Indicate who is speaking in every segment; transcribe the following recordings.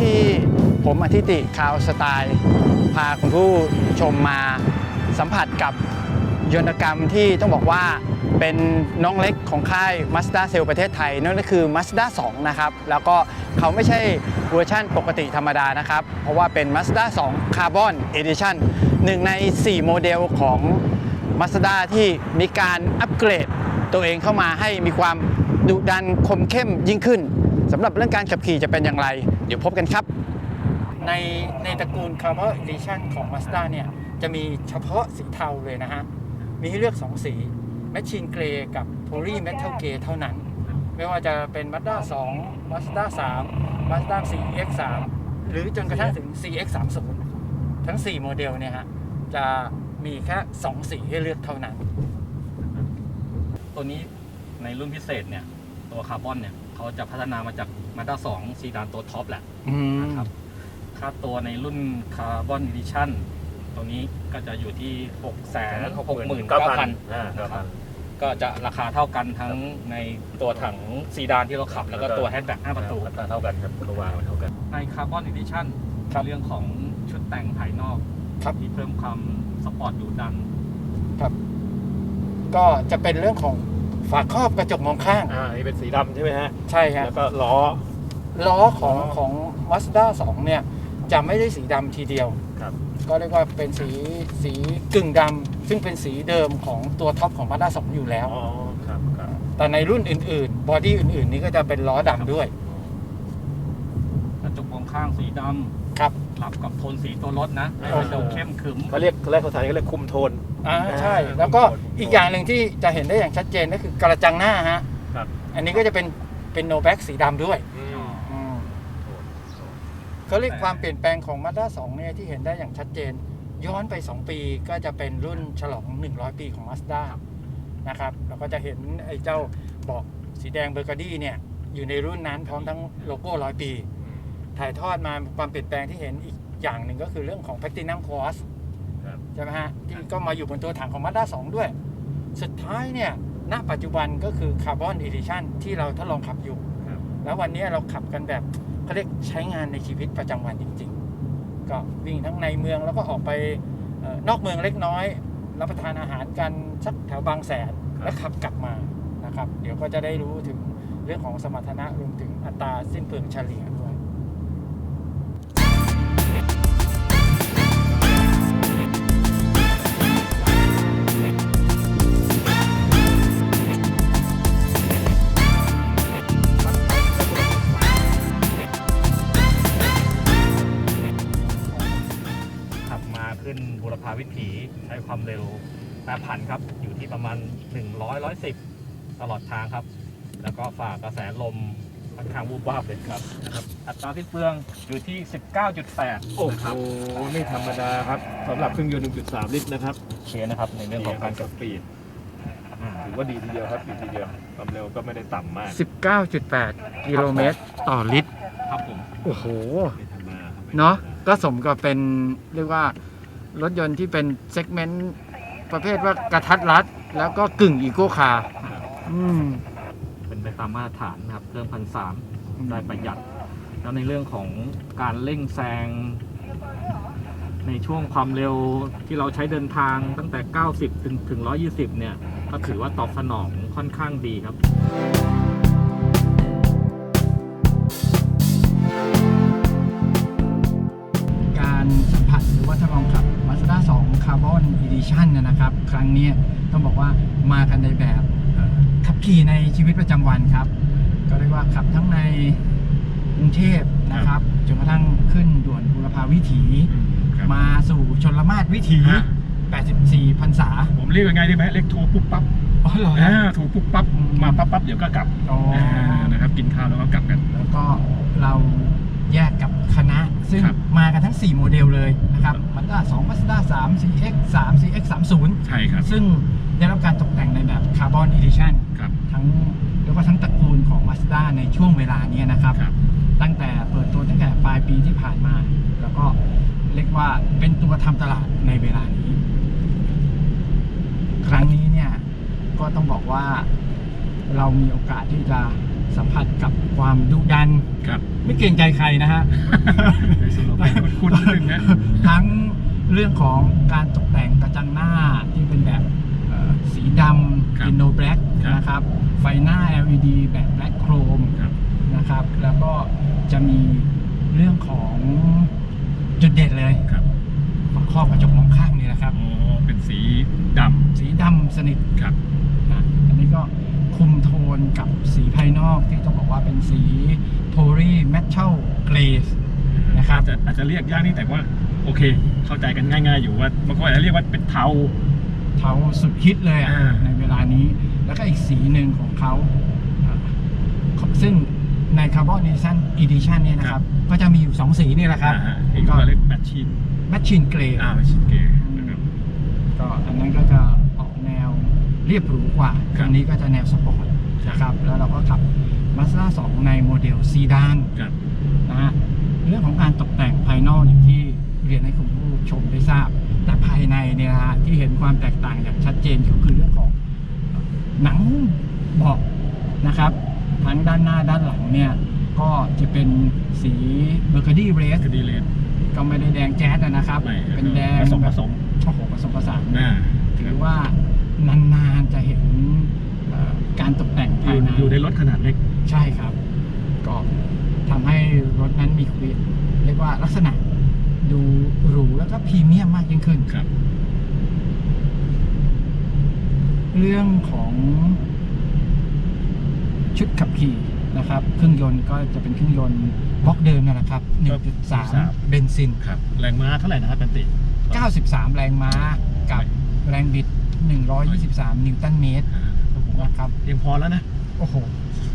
Speaker 1: ที่ผมอธิติคาวสไตล์พาคุณผู้ชมมาสัมผัสกับยนตกรรมที่ต้องบอกว่าเป็นน้องเล็กของค่าย Mazda c e l l ประเทศไทย นั่นก็คือ Mazda 2 นะครับ แล้วก็เขาไม่ใช่เวอร์ชั่นปกติธรรมดานะครับ เพราะว่าเป็น Mazda 2 Carbon Edition หนึ่งใน 4 โมเดลของ Mazda ที่มีการอัปเกรดตัวเองเข้ามาให้มีความดุดันคมเข้มยิ่งขึ้นสำหรับเรื่องการขับขี่จะเป็นอย่างไร เดี๋ยวพบกันครับ ในในตระกูล Carbon Edition ของ Mazda เนี่ยจะมีเฉพาะสีเทาเลยนะฮะ มีให้เลือก 2 สี Machine Grey กับ Poly Metal Grey เท่านั้น ไม่ว่าจะเป็น Mazda 2 Mazda 3 Mazda CX3 หรือจนกระทั่งถึง CX30 ทั้ง 4 โมเดลเนี่ยฮะ จะมีแค่ 2 สีให้เลือกเท่านั้น
Speaker 2: ตัวนี้ในรุ่นพิเศษเนี่ย ตัวคาร์บอนเนี่ย เขาจะพัฒนามาจากมาด้า2ซีดานตัวท็อปแหละ
Speaker 1: อืม
Speaker 2: นะครับค่าตัวในรุ่นคาร์บอนดิชั่นตัวนี้ก็จะอยู่ที่ 6 6 9 0 0 0
Speaker 3: อ่าเก้าพัน
Speaker 2: ก็จะราคาเท่ากันทั้งในตัวถังซีดานที่เราขับ แล้วก็ตัวแฮชแบ็ก5ประตู
Speaker 3: ราคาเท่ากันครับตัววางเท่ากัน
Speaker 2: ในคาร์บอนดิชั่น
Speaker 1: ครับ
Speaker 2: เรื่องของชุดแต่งภายนอก
Speaker 1: ครับ
Speaker 2: ที่เพิ่มความสปอร์ตดุดัน
Speaker 1: ก็จะเป็นเรื่องของ ฝาครอบกระจกมองข้าง
Speaker 3: อ่านี่เป็นสีดำใช่ไหมฮะ
Speaker 1: ใช่ฮะ
Speaker 3: แล้วก็ล้อ
Speaker 1: ล้อของของ Mazda 2 เนี่ย จะไม่ได้สีดำทีเดียว
Speaker 3: ครับ
Speaker 1: ก็เรียกว่าเป็นสีสีกึ่งดำซึ่งเป็นสีเดิมของตัวท็อปของ Mazda 2 อยู่แล้ว
Speaker 3: อ๋อครับครับ
Speaker 1: แต่ในรุ่นอื่นๆ บอดี้อื่นๆ นี้ก็จะเป็นล้อดำด้วย
Speaker 2: กระจกมองข้างสีด
Speaker 1: ครับำ
Speaker 2: รับกับโทนสีตัวรถนะให้มันดูเข้มขรึม
Speaker 3: เขาเรียกเขาเรียกภาษาเขาเรียกคุมโทน
Speaker 1: อ่าใช่
Speaker 3: อ่า
Speaker 1: แล้วก็
Speaker 3: คุมโทน
Speaker 1: อีกอย่างหนึ่งที่จะเห็นได้อย่างชัดเจนก็คือกระจังหน้าฮะ
Speaker 3: ครับ
Speaker 1: อันนี้ก็จะเป็นเป็นโนแบ็กสีดำด้วย
Speaker 3: อืม
Speaker 1: อืมเขาเรียกความเปลี่ยนแปลงของ Mazda 2เนี่ยที่เห็นได้อย่างชัดเจน ย้อนไป 2 ปีก็จะเป็นรุ่นฉลอง 100 ปีของ Mazda นะครับแล้วก็จะเห็นไอ้เจ้าบอกสีแดงเบอร์กาดี้เนี่ยอยู่ในรุ่นนั้นพร้อมทั้งโลโก้ร้อยปี ถ่ายทอดมาความเปลี่ยนแปลงที่เห็นอีกอย่างหนึ่งก็คือเรื่องของ Platinum Cross
Speaker 3: ครับ
Speaker 1: ใช่ไหมฮะที่ก็มาอยู่บนตัวถังของ Mazda 2ด้วย สุดท้ายเนี่ยณปัจจุบันก็คือ Carbon Edition ที่เราทดลองขับอยู่
Speaker 3: ครับ
Speaker 1: แล้ววันนี้เราขับกันแบบเขาเรียกใช้งานในชีวิตประจำวันจริง ๆ ก็วิ่งทั้งในเมืองแล้วก็ออกไปเอ่อนอกเมืองเล็กน้อย รับประทานอาหารกันสักแถวบางแสนแล้วขับกลับมานะครับ เดี๋ยวก็จะได้รู้ถึงเรื่องของสมรรถนะรวมถึงอัตราสิ้นเปลืองเฉลี่ยด้วยา
Speaker 2: วิถีใช้ความเร็วแปรผันครับ อยู่ที่ประมาณ 100 110 ตลอดทางครับ แล้วก็ฝ่ากระแสลมค่อนข้างวูบวาบเลยครับนะครับอัตราสิ้นเปลืองอยู่ที่ 19.8
Speaker 3: โอ้โห
Speaker 2: นะครับ
Speaker 3: ไม่ธรรมดาครับสำหรับเครื่องยนต์ 1.3 ลิตรนะครับ
Speaker 2: โอเคนะครับ ในเรื่องของการ
Speaker 3: สปีดถือว่าดีทีเดียวครับดีทีเดียวความเร็วก็ไม่ได้ต่ำมาก
Speaker 1: 19.8 กิโลเมตรต่อลิตร
Speaker 2: ครับผม
Speaker 1: โอ้โห
Speaker 3: ไม่ธรรมดาครับ
Speaker 1: เนาะ ก็สมกับเป็นเรียกว่า รถยนต์ที่เป็นเซกเมนต์ประเภทว่ากระทัดรัด แล้วก็กึ่งอีโก้คาร์อืม
Speaker 2: เป็นไปตามมาตรฐานนะครับเครื่องพันสามได้ประหยัด แล้วในเรื่องของการเร่งแซง ในช่วงความเร็วที่เราใช้เดินทางตั้งแต่ 90 ถึงถึง 120 เนี่ย ก็ถือว่าตอบสนองค่อนข้างดีครับ
Speaker 1: Carbon Edition เนยนะครับ ครั้งเนี้ยต้องบอกว่ามากันในแบบเอ่อขับขี่ในชีวิตประจำวันครับ ก็เรียกว่าขับทั้งในกรุงเทพนะครับจนกระทั่งขึ้นด่วนบุรพาวิถี มาสู่ชนละมาศวิถี
Speaker 3: ฮะ
Speaker 1: 84พรรษา
Speaker 3: ผมเรียกยังไงดีไหมเรียกโทรปุ๊บปั๊บ
Speaker 1: อ๋อเหรอ
Speaker 3: อ่า
Speaker 1: ฮะ
Speaker 3: โทรปุ๊บปั๊บมาปั๊บปั๊บเดี๋ยวก็กลับ
Speaker 1: อ๋ออ่า
Speaker 3: นะครับกินข้าวแล้วก็กลับกัน
Speaker 1: แล้วก็เรา แยกกับคณะ ซึ่ง
Speaker 3: ครับ
Speaker 1: มากันทั้ง 4 โมเดลเลยนะครับ Mazda 2 Mazda 3 CX 3 CX 30
Speaker 3: ใช่ครับ
Speaker 1: ซึ่งได้รับการตกแต่งในแบบ Carbon Edition
Speaker 3: ครับ
Speaker 1: ทั้งเรียกว่าทั้งตระกูลของ Mazda ในช่วงเวลาเนี้ยนะครับ
Speaker 3: ครับ
Speaker 1: ตั้งแต่เปิดตัวตั้งแต่ปลายปีที่ผ่านมา แล้วก็เรียกว่าเป็นตัวทำตลาดในเวลานี้ ครั้งนี้เนี่ยก็ต้องบอกว่าเรามีโอกาสที่จะ สัมผัสกับความดุดัน
Speaker 3: ครับ
Speaker 1: ไม่เกรงใจใครนะฮะ
Speaker 3: ในสโลแกนคุ้นๆนิดนึงนะ
Speaker 1: ทั้งเรื่องของการตกแต่งกระจังหน้าที่เป็นแบบเอ่อสีด
Speaker 3: ครับำ
Speaker 1: อินโนแบล็ก
Speaker 3: ครับ
Speaker 1: นะครับ ไฟหน้า LED แบบแบล็กโครม
Speaker 3: ครับ
Speaker 1: นะครับ แล้วก็จะมีเรื่องของจุดเด่นเลย
Speaker 3: ครับ
Speaker 1: ฝาครอบกระจกมองข้างนี่นะครับ
Speaker 3: อ๋อเป็นสีด
Speaker 1: สีดำสนิทำ
Speaker 3: ครับ
Speaker 1: นะอันนี้ก็ คุมโทนกับสีภายนอกที่ต้องบอกว่าเป็นสีโพลีแมทเชลเกรสนะครับ
Speaker 3: อาจจะอาจจะเรียกยากนี่แต่ว่าโอเค เข้าใจกันง่าย ๆ อยู่ว่าเมื่อก่อนจะเรียกว่าเป็นเทา
Speaker 1: เทาสุดฮิตเลยอะ
Speaker 3: อ่า
Speaker 1: ในเวลานี้ แล้วก็อีกสีหนึ่งของเขาอ่าซึ่งใน Carbon Edition Edition เนี่ยนะครับ ก็จะมีอยู่2สีนี่แหละครับ
Speaker 3: อ่าฮะอีกก็เรียกแมชชีน
Speaker 1: แมชชีนเกร
Speaker 3: อ่าแมชชีนเกย์นะครับ
Speaker 1: ก็อันนั้นก็จะออกแนว เรียบหรูกว่า
Speaker 3: ครับ
Speaker 1: อันนี้ก็จะแนวสปอร์ตนะครับ แล้วเราก็ขับ Mazda 2ในโมเดลซีดาน
Speaker 3: ครับ
Speaker 1: นะฮะเรื่องของการตกแต่งภายนอกอย่างที่เรียนให้คุณผู้ชมได้ทราบ แต่ภายในเนี่ยนะฮะที่เห็นความแตกต่างอย่างชัดเจนก็คือเรื่องของหนังเบาะนะครับ ทั้งด้านหน้าด้านหลังเนี่ย ก็จะเป็นสีเบอร์ g ดี้เรส
Speaker 3: คดีเลน
Speaker 1: ก็ไม่ได้แดงแจ๊ดอะนะครับ
Speaker 3: ไม่
Speaker 1: เป็นแดง
Speaker 3: ผสมผสม
Speaker 1: โอ้โหผสมผสาน
Speaker 3: อ่า
Speaker 1: ถือว่า
Speaker 3: เล็ก
Speaker 1: ใช่ครับ ก็ทำให้รถนั้นมีคุณเรียกว่าลักษณะดูหรูแล้วก็พรีเมียมมากยิ่งขึ้น
Speaker 3: ครับ
Speaker 1: เรื่องของชุดขับขี่นะครับ เครื่องยนต์ก็จะเป็นเครื่องยนต์บล็อกเดิมนั่นแหละครับ 1.3 เบนซิน
Speaker 3: ครับ แรงม้าเท่าไหร่นะครับเป็นติ
Speaker 1: 93 แรงม้ากับแรงบิด 123 นิวตันเมตร
Speaker 3: อ่าก็ผมว่า
Speaker 1: นะครับ
Speaker 3: เพียงพอแล้วนะ
Speaker 1: โอ้โห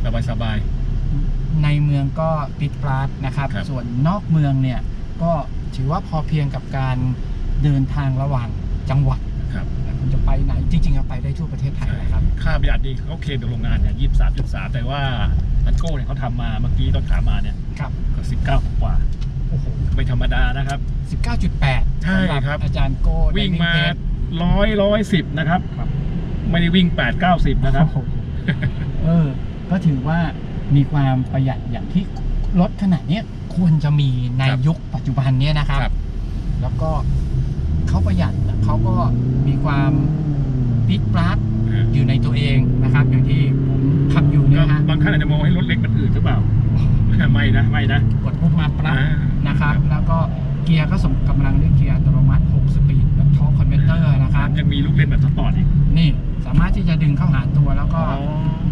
Speaker 3: สบายสบาย
Speaker 1: ในเมืองก็ติดปราดนะครับ
Speaker 3: ครับ
Speaker 1: ส่วนนอกเมืองเนี่ยก็ถือว่าพอเพียงกับการเดินทางระหว่างจังหวัด
Speaker 3: ครับ
Speaker 1: คุณจะไปไหน จริงๆอะไปได้ทั่วประเทศไทย
Speaker 3: ใช่
Speaker 1: นะครับ
Speaker 3: ค่าประหยัดนี่เขาเคลมจากโรงงานเนี่ยยี่สิบสามจุดสามแต่ว่าอันโก้เนี่ยเขาทำมาเมื่อกี้ตอนขามาเนี่ย
Speaker 1: ครับ
Speaker 3: ก็สิบเก้ากว่า
Speaker 1: โอ้โห
Speaker 3: ไม่ธรรมดานะครับ
Speaker 1: 19.8
Speaker 3: ใช่
Speaker 1: สำหรับ
Speaker 3: ครับ
Speaker 1: อาจารย์โก้
Speaker 3: วิ่งมา
Speaker 1: ไดเพจ
Speaker 3: ร้อยร้อยสิบนะครับ
Speaker 1: ครับ
Speaker 3: ไม่ได้วิ่งแปดเก้าสิบนะครับ
Speaker 1: โอ้โหเออ ก็ถือว่ามีความประหยัดอย่างที่รถขนาดเนี้ยควรจะมีใน
Speaker 3: ครับ
Speaker 1: ยุคปัจจุบันเนี้ยนะครับ
Speaker 3: ครับ
Speaker 1: แล้วก็เขาประหยัดแต่เขาก็มีความปิดปราด
Speaker 3: อ่า
Speaker 1: อยู่ในตัวเองนะครับ อย่างที่ผมขับอยู่
Speaker 3: ก็
Speaker 1: เนี่ยฮะ
Speaker 3: บางท่านอาจจะมองให้รถเล็กมันอืดหรือเปล่า ไม่นะไม่นะ
Speaker 1: กดปุ๊บมาปราด
Speaker 3: อ่า
Speaker 1: นะครับ แล้วก็เกียร์ก็ส่งกำลังด้วยเกียร์อัตโนมัติ 6 สปีดแบบทอร์คคอนเวอร์เตอร์นะครับ
Speaker 3: ยังมีลูกเล่นแบบสปอร์ตอีก
Speaker 1: นี่สามารถที่จะดึงเข้าหาตัวแล้วก็บ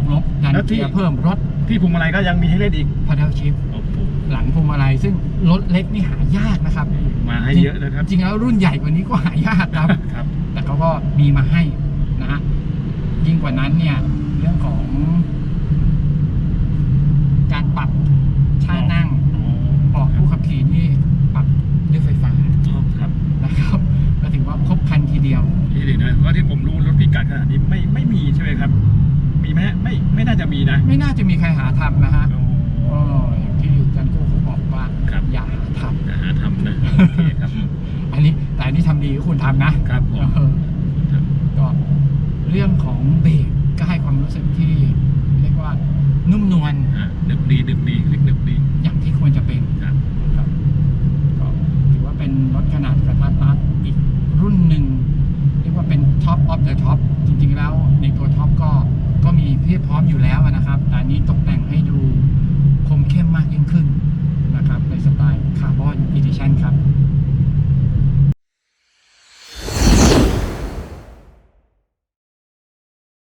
Speaker 1: วกลบดัน
Speaker 3: แล้วที่
Speaker 1: เกียร์เพิ่มรถ
Speaker 3: ที่พวงมาลัยก็ยังมีให้เล่นอีก
Speaker 1: พาด l ชิฟ
Speaker 3: โอ้โห
Speaker 1: หลังพวงมาลัยซึ่งรถเล็กนี่หายากนะครับ
Speaker 3: มาให้เยอะนะครับ
Speaker 1: จริงๆแล้วรุ่นใหญ่กว่านี้ก็หายากครับ
Speaker 3: ครับ
Speaker 1: แต่เขาก็มีมาให้นะฮะยิ่งกว่านั้นเนี่ย เรื่องของ การปรับท่านั่ง
Speaker 3: อ๋อ
Speaker 1: เบาะผู้ขับขี่นี่ปรับด้วยไฟฟ้า
Speaker 3: อ๋อครับ
Speaker 1: นะครับ ก็ถือว่าครบครันทีเดียว
Speaker 3: นี่เลยนะว่าที่ผมรู้รถพิกัดขนาดนี้ไม่ไม่มีใช่ไหมครับ มีไหมไม่ไม่น่าจะมีนะ
Speaker 1: ไม่น่าจะมีใครหาทำนะฮะ
Speaker 3: โอ้
Speaker 1: เอออย่างที่จันโก้เขาบอกว่า
Speaker 3: ครับ
Speaker 1: อย่าหาท
Speaker 3: จะหาทำนะ โอเคครับำ
Speaker 1: อันนี้แต่อันนี้ทำดีก็คุณทำนะครับ
Speaker 3: ผม
Speaker 1: เออ
Speaker 3: ครับ
Speaker 1: ก็เรื่องของเบรกก็ให้ความรู้สึกที่เรียกว่านุ่มนวล
Speaker 3: อ่าดึกดีดึกดีเล็กดึกดี
Speaker 1: อย่างที่ควรจะเป็น
Speaker 3: ครับ
Speaker 1: ครับก็ถือว่าเป็นรถขนาดกระทัดรัดอีกรุ่นหนึ่งเรียกว่าเป็นท็อปออฟเดอะท็อปจริงๆแล้วในตัวท็อปก็ก็มีเพียบพร้อมอยู่แล้วนะครับ แต่อันนี้ตกแต่งให้ดูคมเข้มมากยิ่งขึ้น นะครับในสไตล์คาร์บอนอีดิชันครับ